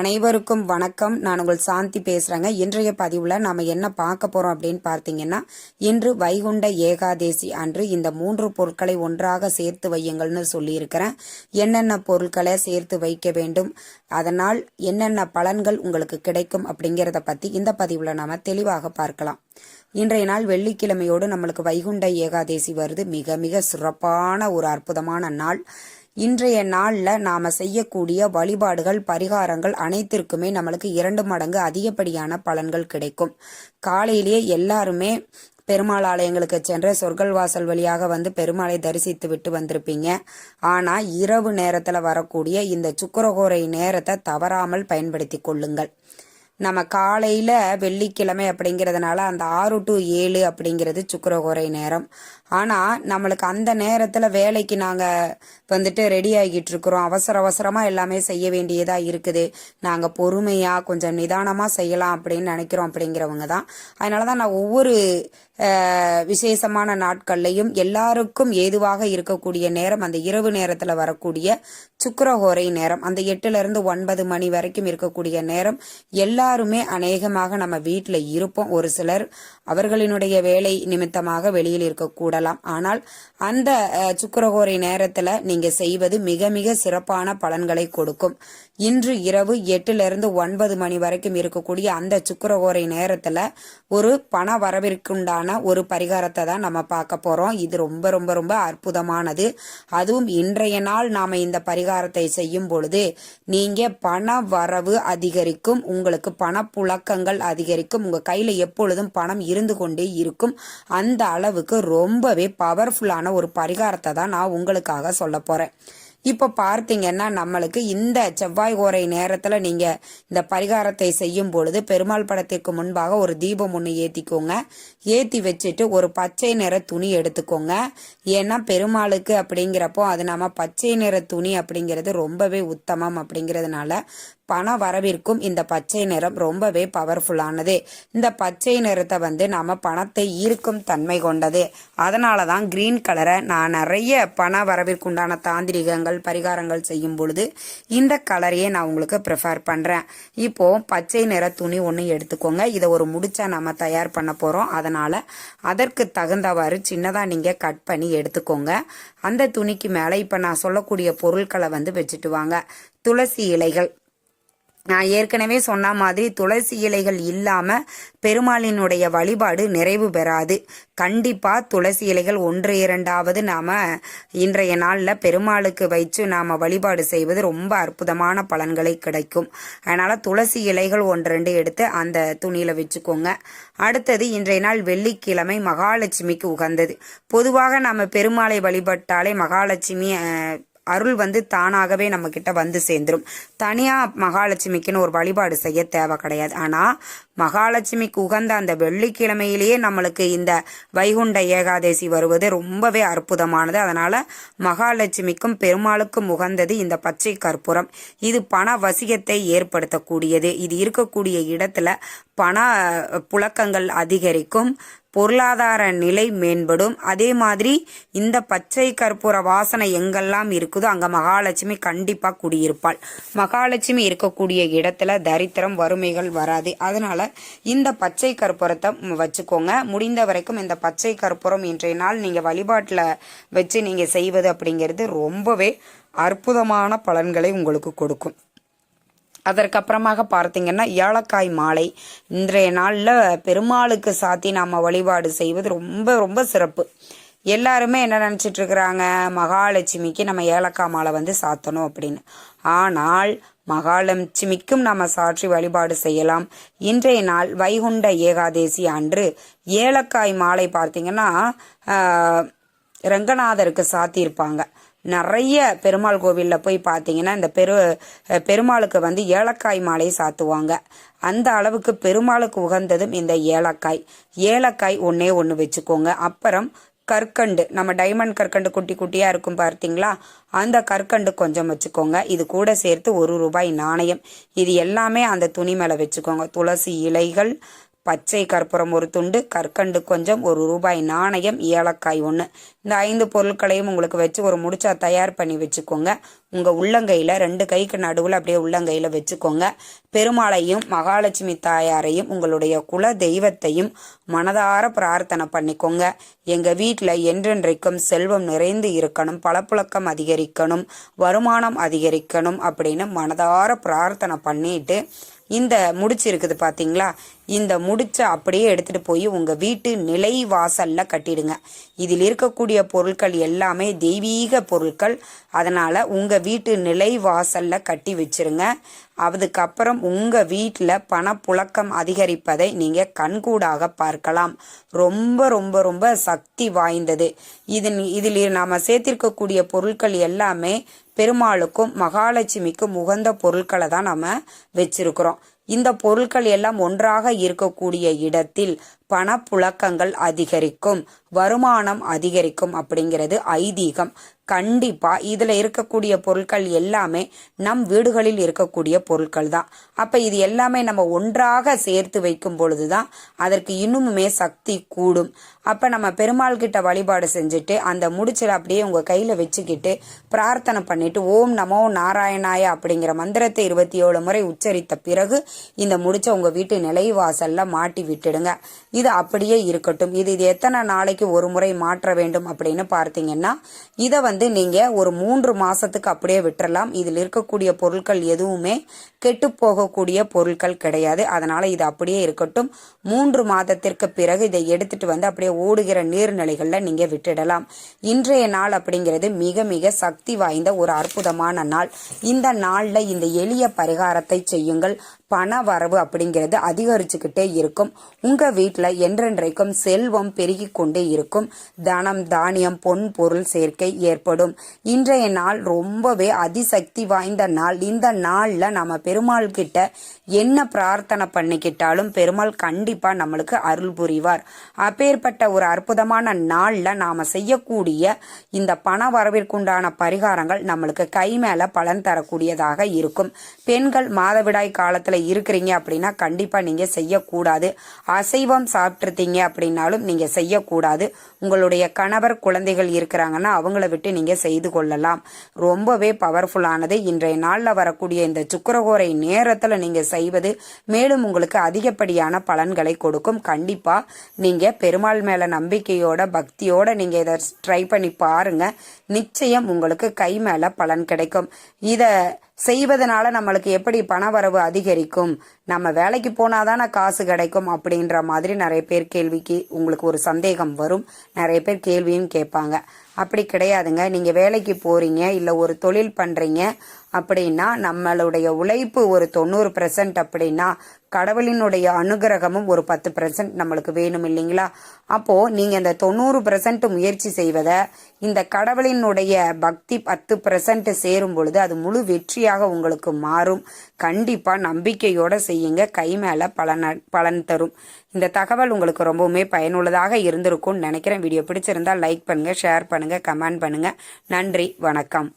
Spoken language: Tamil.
அனைவருக்கும் வணக்கம். நான் உங்கள் சாந்தி பேசுகிறேங்க இன்றைய பதிவில் நாம் என்ன பார்க்க போகிறோம் அப்படின்னு பார்த்தீங்கன்னா இன்று வைகுண்ட ஏகாதேசி அன்று இந்த மூன்று பொருட்களை ஒன்றாக சேர்த்து வையுங்கள்னு சொல்லியிருக்கிறேன். என்னென்ன பொருட்களை சேர்த்து வைக்க வேண்டும் அதனால் என்னென்ன பலன்கள் உங்களுக்கு கிடைக்கும் அப்படிங்கிறத பற்றி இந்த பதிவில் நாம் தெளிவாக பார்க்கலாம். இன்றைய நாள் வெள்ளிக்கிழமையோடு நம்மளுக்கு வைகுண்ட ஏகாதேசி வருது. மிக மிக சிறப்பான ஒரு அற்புதமான நாள். இன்றைய நாளில் நாம் செய்யக்கூடிய வழிபாடுகள் பரிகாரங்கள் அனைத்திற்குமே நம்மளுக்கு இரண்டு மடங்கு அதிகப்படியான பலன்கள் கிடைக்கும். காலையிலேயே எல்லாருமே பெருமாள் ஆலயங்களுக்கு சென்ற சொர்க்கல் வாசல் வழியாக வந்து பெருமாளை தரிசித்து விட்டு வந்திருப்பீங்க. ஆனால் இரவு நேரத்தில் வரக்கூடிய இந்த சுக்கரகோரை நேரத்தை தவறாமல் பயன்படுத்தி கொள்ளுங்கள். நம்ம காலையில் வெள்ளிக்கிழமை அப்படிங்கிறதுனால அந்த ஆறு டு ஏழு அப்படிங்கிறது சுக்கரகுறை நேரம். ஆனால் நம்மளுக்கு அந்த நேரத்தில் வேலைக்கு நாங்கள் வந்துட்டு ரெடி ஆகிட்டு இருக்கிறோம். அவசர அவசரமாக எல்லாமே செய்ய வேண்டியதாக இருக்குது. நாங்கள் பொறுமையாக கொஞ்சம் நிதானமாக செய்யலாம் அப்படின்னு நினைக்கிறோம் அப்படிங்கிறவங்க தான். அதனால தான் நான் ஒவ்வொரு விசேஷமான நாட்கள்லையும் எல்லாருக்கும் ஏதுவாக இருக்கக்கூடிய நேரம் அந்த இரவு நேரத்தில் வரக்கூடிய சுக்கரஹோரை நேரம் அந்த எட்டுல இருந்து ஒன்பது மணி வரைக்கும் இருக்கக்கூடிய நேரம் எல்லாருமே அநேகமாக நம்ம வீட்டில் இருப்போம். ஒரு சிலர் அவர்களினுடைய வேலை நிமித்தமாக வெளியில் இருக்கக்கூடலாம். ஆனால் அந்த சுக்கரஹோரை நேரத்தில் நீங்கள் செய்வது மிக மிக சிறப்பான பலன்களை கொடுக்கும். இன்று இரவு எட்டுலேருந்து ஒன்பது மணி வரைக்கும் இருக்கக்கூடிய அந்த சுக்கரஹோரை நேரத்தில் ஒரு பண வரவிற்குண்டான ஒரு பரிகாரத்தை தான் நம்ம பார்க்க போகிறோம் இது ரொம்ப ரொம்ப ரொம்ப அற்புதமானது. அதுவும் இன்றைய நாள் நாம் இந்த பரிகாரத்தை செய்யும் பொழுது நீங்க பண வரவு அதிகரிக்கும் உங்களுக்கு பணப்புழக்கங்கள் அதிகரிக்கும் உங்க கையில எப்பொழுதும் பணம் இருந்து கொண்டே இருக்கும். அந்த அளவுக்கு ரொம்பவே பவர்ஃபுல்லான ஒரு பரிகாரத்தை தான் நான் உங்களுக்காக சொல்ல போறேன். இப்போ பார்த்தீங்கன்னா நம்மளுக்கு இந்த செவ்வாய் ஓரை நேரத்தில் நீங்கள் இந்த பரிகாரத்தை செய்யும் பொழுது பெருமாள் படத்திற்கு முன்பாக ஒரு தீபம் ஒன்று ஏற்றிக்கோங்க ஏற்றி வச்சுட்டு ஒரு பச்சை நிற துணி எடுத்துக்கோங்க. ஏன்னா பெருமாளுக்கு அப்படிங்கிறப்போ அது நம்ம பச்சை நிற துணி அப்படிங்கிறது ரொம்பவே உத்தமம் அப்படிங்கிறதுனால பண வரவிற்கும் இந்த பச்சை நிறம் ரொம்பவே பவர்ஃபுல்லானது இந்த பச்சை நிறத்தை வந்து நம்ம பணத்தை ஈர்க்கும் தன்மை கொண்டது. அதனால தான் கிரீன் கலரை நான் நிறைய பண வரவிற்குண்டான தாந்திரிகங்கள் பரிகாரங்கள் செய்யும் பொழுது இந்த கலரையே நான் உங்களுக்கு ப்ரிஃபர் பண்ணுறேன் இப்போ பச்சை நிற துணி ஒன்று எடுத்துக்கோங்க. இதை ஒரு முடிச்சா நம்ம தயார் பண்ண போகிறோம் அதனால் அதற்கு தகுந்தவாறு சின்னதாக நீங்கள் கட் பண்ணி எடுத்துக்கோங்க. அந்த துணிக்கு மேலே இப்போ நான் சொல்லக்கூடிய பொருட்களை வந்து வச்சுட்டு வாங்க. துளசி இலைகள் நான் ஏற்கனவே சொன்ன மாதிரி துளசி இலைகள் இல்லாம பெருமாளினுடைய வழிபாடு நிறைவு பெறாது. கண்டிப்பா துளசி இலைகள் ஒன்று இரண்டாவது நாம இன்றைய நாள்ல பெருமாளுக்கு வைச்சு நாம வழிபாடு செய்வது ரொம்ப அற்புதமான பலன்களை கிடைக்கும். அதனால துளசி இலைகள் ஒன்று ரெண்டு எடுத்து அந்த துணியில வச்சுக்கோங்க. அடுத்தது இன்றைய நாள் வெள்ளிக்கிழமை மகாலட்சுமிக்கு உகந்தது. பொதுவாக நாம பெருமாளை வழிபட்டாலே மகாலட்சுமி அருள் வந்து தானாகவே நம்ம கிட்ட வந்து சேர்ந்துடும் தனியா மகாலட்சுமிக்குன்னு ஒரு வழிபாடு செய்ய தேவை கிடையாது. ஆனா மகாலட்சுமிக்கு உகந்த அந்த வெள்ளிக்கிழமையிலேயே நம்மளுக்கு இந்த வைகுண்ட ஏகாதேசி வருவது ரொம்பவே அற்புதமானது. அதனால் மகாலட்சுமிக்கும் பெருமாளுக்கும் உகந்தது இந்த பச்சை கற்பூரம். இது பண வசியத்தை ஏற்படுத்தக்கூடியது. இது இருக்கக்கூடிய இடத்துல பண புழக்கங்கள் அதிகரிக்கும் பொருளாதார நிலை மேம்படும். அதே மாதிரி இந்த பச்சை கற்பூர வாசனை எங்கெல்லாம் இருக்குதோ அங்கே மகாலட்சுமி கண்டிப்பாக குடியிருப்பாள். மகாலட்சுமி இருக்கக்கூடிய இடத்துல தரித்திரம் வறுமைகள் வராது. அதனால இந்த பச்சை கற்பூரத்தை வச்சுக்கோங்க. முடிந்த வரைக்கும் இந்த பச்சை கற்பூரம் இன்றைய நாள் நீங்கள் வழிபாட்டில் வச்சு நீங்கள் செய்வது அப்படிங்கிறது ரொம்பவே அற்புதமான பலன்களை உங்களுக்கு கொடுக்கும். அதற்கப்புறமாக பார்த்தீங்கன்னா ஏலக்காய் மாலை இன்றைய நாளில் பெருமாளுக்கு சாத்தி நாம் வழிபாடு செய்வது ரொம்ப ரொம்ப சிறப்பு. எல்லாருமே என்ன நினச்சிட்டு இருக்கிறாங்க? மகாலட்சுமிக்கு நம்ம ஏலக்காய் மாலை வந்து சாத்தணும் அப்படின்னு. ஆனால் மகாலட்சுமிக்கும் நம்ம சாற்றி வழிபாடு செய்யலாம். இன்றைய நாள் வைகுண்ட ஏகாதேசி அன்று ஏலக்காய் மாலை பார்த்தீங்கன்னா ரங்கநாதருக்கு சாத்தியிருப்பாங்க. நிறைய பெருமாள் கோவிலில் போய் பார்த்தீங்கன்னா இந்த பெரு பெருமாளுக்கு வந்து ஏலக்காய் மாலை சாத்துவாங்க. அந்த அளவுக்கு பெருமாளுக்கு உகந்ததும் இந்த ஏலக்காய். ஏலக்காய் ஒன்றே ஒன்று வச்சுக்கோங்க. அப்புறம் கற்கண்டு நம்ம டைமண்ட் கற்கண்டு குட்டி குட்டியாக இருக்கும் பார்த்தீங்களா? அந்த கற்கண்டு கொஞ்சம் வச்சுக்கோங்க. இது கூட சேர்த்து ஒரு ரூபாய் நாணயம். இது எல்லாமே அந்த துணி மேலே வச்சுக்கோங்க. துளசி இலைகள் பச்சை கற்பூரம் ஒரு துண்டு கற்கண்டு கொஞ்சம் ஒரு ரூபாய் நாணயம் ஏலக்காய் ஒன்று இந்த ஐந்து பொருட்களையும் உங்களுக்கு வச்சு ஒரு முடிச்சா தயார் பண்ணி வச்சுக்கோங்க. உங்கள் உள்ளங்கையில் ரெண்டு கைக்கு நடுவில் அப்படியே உள்ளங்கையில் வச்சுக்கோங்க. பெருமாளையும் மகாலட்சுமி தாயாரையும் உங்களுடைய குல தெய்வத்தையும் மனதார பிரார்த்தனை பண்ணிக்கோங்க. எங்கள் வீட்டில் என்றென்றைக்கும் செல்வம் நிறைந்து இருக்கணும் பழப்புழக்கம் அதிகரிக்கணும் வருமானம் அதிகரிக்கணும் அப்படின்னு மனதார பிரார்த்தனை பண்ணிட்டு இந்த முடிச்சு இருக்குது பார்த்தீங்களா இந்த முடிச்சை அப்படியே எடுத்துகிட்டு போய் உங்கள் வீட்டு நிலை வாசலில் கட்டிடுங்க. இதில் இருக்கக்கூடிய பொருட்கள் எல்லாமே தெய்வீக பொருட்கள். அதனால் உங்கள் வீட்டு நிலை வாசலில் கட்டி வச்சிருங்க. அதுக்கப்புறம் உங்கள் வீட்டில் பணப்புழக்கம் அதிகரிப்பதை நீங்கள் கண்கூடாக பார்க்கலாம். ரொம்ப ரொம்ப ரொம்ப சக்தி வாய்ந்தது. இது இதில் நாம் சேர்த்திருக்கக்கூடிய பொருட்கள் எல்லாமே பெருமாளுக்கும் மகாலட்சுமிக்கும் உகந்த பொருட்களை தான் நம்ம வச்சிருக்கிறோம். இந்த பொருட்கள் எல்லாம் ஒன்றாக இருக்கக்கூடிய இடத்தில் பணப்புழக்கங்கள் அதிகரிக்கும் வருமானம் அதிகரிக்கும் அப்படிங்கிறது ஐதீகம். கண்டிப்பாக இதில் இருக்கக்கூடிய பொருட்கள் எல்லாமே நம் வீடுகளில் இருக்கக்கூடிய பொருட்கள் தான் அப்போ இது எல்லாமே நம்ம ஒன்றாக சேர்த்து வைக்கும் பொழுது தான் அதற்கு இன்னுமுமே சக்தி கூடும். அப்போ நம்ம பெருமாள் கிட்ட வழிபாடு செஞ்சுட்டு அந்த முடிச்சல அப்படியே உங்கள் கையில் வச்சுக்கிட்டு பிரார்த்தனை பண்ணிட்டு ஓம் நமோ நாராயணாய அப்படிங்கிற மந்திரத்தை இருபத்தி ஏழு முறை உச்சரித்த பிறகு இந்த முடிச்ச உங்கள் வீட்டு நிலைவாசலில் மாட்டி விட்டுடுங்க. இது அப்படியே இருக்கட்டும். இது இது எத்தனை நாளைக்கு ஒரு முறை மாற்ற வேண்டும் அப்படின்னு பார்த்தீங்கன்னா இதை வந்து வந்து நீங்கள் ஒரு மூன்று மாதத்துக்கு அப்படியே விட்டுறலாம். இதில் இருக்கக்கூடிய பொருட்கள் எதுவுமே கெட்டு போகக்கூடிய பொருட்கள் கிடையாது. அதனால் இது அப்படியே இருக்கட்டும். மூன்று மாதத்திற்கு பிறகு இதை எடுத்துட்டு வந்து அப்படியே ஓடுகிற நீர்நிலைகளில் நீங்கள் விட்டுடலாம். இன்றைய நாள் அப்படிங்கிறது மிக மிக சக்தி வாய்ந்த ஒரு அற்புதமான நாள். இந்த நாளில் இந்த எளிய பரிகாரத்தை செய்யுங்கள். பண வரவு அப்படிங்கிறது அதிகரிச்சுக்கிட்டே இருக்கும். உங்க வீட்டில் என்றென்றைக்கும் செல்வம் பெருகி கொண்டே இருக்கும். தனம் தானியம் பொன் பொருள் சேர்க்கை ஏற்படும். இன்றைய நாள் ரொம்பவே அதிசக்தி வாய்ந்த நாள். இந்த நாளில் நம்ம பெருமாள் கிட்ட என்ன பிரார்த்தனை பண்ணிக்கிட்டாலும் பெருமாள் கண்டிப்பாக நம்மளுக்கு அருள் புரிவார். அப்பேற்பட்ட ஒரு அற்புதமான நாளில் நாம் செய்யக்கூடிய இந்த பண வரவிற்குண்டான பரிகாரங்கள் நம்மளுக்கு கை மேலே பலன் தரக்கூடியதாக இருக்கும். பெண்கள் மாதவிடாய் காலத்தில் இருக்கிறீங்க அப்படின்னா கண்டிப்பாக நீங்கள் செய்யக்கூடாது. அசைவம் சாப்பிட்ருத்தீங்க அப்படின்னாலும் நீங்கள் செய்யக்கூடாது. உங்களுடைய கணவர் குழந்தைகள் இருக்கிறாங்கன்னா அவங்கள விட்டு நீங்கள் செய்து கொள்ளலாம். ரொம்பவே பவர்ஃபுல்லானது இன்றைய நாளில் வரக்கூடிய இந்த சுக்கரகோரை நேரத்தில் நீங்கள் செய்வது மேலும் உங்களுக்கு அதிகப்படியான பலன்களை கொடுக்கும். கண்டிப்பாக நீங்கள் பெருமாள் மேலே நம்பிக்கையோட பக்தியோட நீங்கள் இதை ட்ரை பண்ணி பாருங்கள் நிச்சயம் உங்களுக்கு கை மேலே பலன் கிடைக்கும். இதை செய்வதனால நம்மளுக்கு எப்படி பண வரவு அதிகரிக்கும்? நம்ம வேலைக்கு போனாதானே காசு கிடைக்கும் அப்படின்ற மாதிரி நிறைய பேர் கேள்விக்கு உங்களுக்கு ஒரு சந்தேகம் வரும். நிறைய பேர் கேள்வியும் கேட்பாங்க. அப்படி கிடையாதுங்க. நீங்கள் வேலைக்கு போகிறீங்க இல்லை ஒரு தொழில் பண்ணுறீங்க அப்படின்னா நம்மளுடைய உழைப்பு ஒரு தொண்ணூறு பெர்சன்ட் அப்படின்னா கடவுளினுடைய அனுகிரகமும் ஒரு பத்து பெர்சன்ட் நம்மளுக்கு வேணும் இல்லைங்களா? அப்போது நீங்கள் இந்த தொண்ணூறு பெர்சன்ட் முயற்சி செய்வதை இந்த கடவுளினுடைய பக்தி பத்து பெர்சன்ட் சேரும் பொழுது அது முழு வெற்றியாக உங்களுக்கு மாறும். கண்டிப்பாக நம்பிக்கையோடு செய்யுங்க. கை மேலே பலன் பலன் தரும். இந்த தகவல் உங்களுக்கு ரொம்பவுமே பயனுள்ளதாக இருந்திருக்கும்னு நினைக்கிறேன். வீடியோ பிடிச்சிருந்தால் லைக் பண்ணுங்கள் ஷேர் பண்ணுங்கள் கமெண்ட் பண்ணுங்கள் நன்றி வணக்கம்.